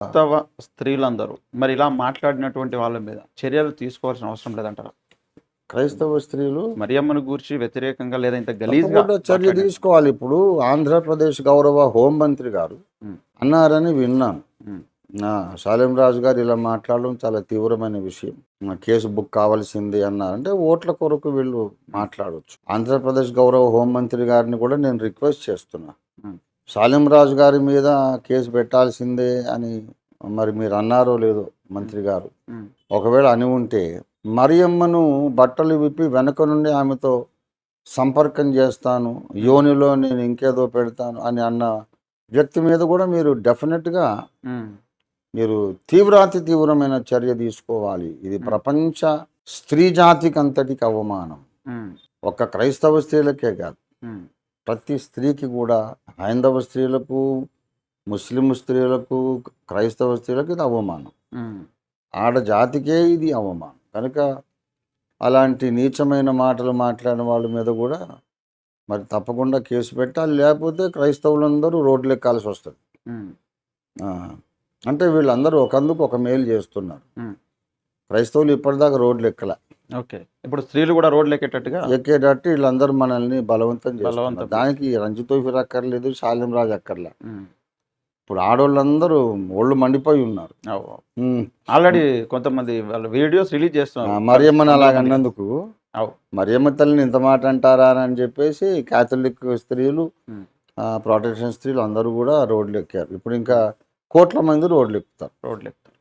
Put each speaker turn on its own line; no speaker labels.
క్రైస్తవ స్త్రీలందరూ మరి ఇలా మాట్లాడినటువంటి వాళ్ళ మీద చర్యలు తీసుకోవాల్సిన అవసరం లేదంటారా?
క్రైస్తవ స్త్రీలు
మరియమ్మను గూర్చి వ్యతిరేకంగా లేదా ఇంత గలీజ్గా
చర్య తీసుకోవాలి. ఇప్పుడు ఆంధ్రప్రదేశ్ గౌరవ హోంమంత్రి గారు. అన్నారని విన్నాను శాలిం రాజు గారు ఇలా మాట్లాడడం చాలా తీవ్రమైన విషయం. కేసు బుక్ కావాల్సింది అన్నారంటే ఓట్ల కొరకు వీళ్ళు మాట్లాడవచ్చు ఆంధ్రప్రదేశ్ గౌరవ హోంమంత్రి గారిని కూడా నేను రిక్వెస్ట్ చేస్తున్నా. రాజు గారి మీద కేసు పెట్టాల్సిందే అని మరి మీరు అన్నారో లేదో మంత్రి గారు. ఒకవేళ అని ఉంటే మరియమ్మను బట్టలు విప్పి వెనక నుండి ఆమెతో సంపర్కం చేస్తాను యోనిలో నేను ఇంకేదో పెడతాను అని అన్న వ్యక్తి మీద కూడా మీరు డెఫినెట్గా మీరు తీవ్రాతి తీవ్రమైన చర్య తీసుకోవాలి. ఇది ప్రపంచ స్త్రీ జాతికి అంతటికి అవమానం ఒక్క క్రైస్తవ స్త్రీలకే కాదు. ప్రతి స్త్రీకి కూడా హైందవ స్త్రీలకు ముస్లిం స్త్రీలకు క్రైస్తవ స్త్రీలకు ఇది అవమానం. ఆడ జాతికే ఇది అవమానం. కనుక అలాంటి నీచమైన మాటలు మాట్లాడిన వాళ్ళ మీద కూడా మరి తప్పకుండా కేసు పెట్టాలి. లేకపోతే క్రైస్తవులందరూ రోడ్లు ఎక్కాల్సి వస్తుంది అంటే వీళ్ళందరూ ఒకందుకు ఒక మేలు చేస్తున్నారు. క్రైస్తవులు ఇప్పటిదాకా రోడ్లు ఎక్కల.
ఓకే. ఇప్పుడు స్త్రీలు కూడా రోడ్లు ఎక్కేటట్టుగా?
ఎక్కేటట్టు వీళ్ళందరూ మనల్ని బలవంతం చేస్తున్నారు. దానికి రంజితోఫిర్ అక్కర్లేదు శాలిం రాజు అక్కర్లే. ఇప్పుడు ఆడవాళ్ళందరూ ఒళ్ళు మండిపోయి ఉన్నారు.
ఆల్రెడీ కొంతమంది వాళ్ళ వీడియోస్ రిలీజ్ చేస్తున్నారు.
మరియమ్మని అలాగ అన్నందుకు మరియమ్మ తల్లిని ఇంత మాట అంటారా అని చెప్పేసి క్యాథలిక్ స్త్రీలు ప్రొటెస్టెంట్ స్త్రీలు అందరూ కూడా రోడ్లు ఎక్కారు. ఇప్పుడు ఇంకా కోట్ల మంది రోడ్లు ఎక్కుతారు.
రోడ్లు ఎక్కుతారు.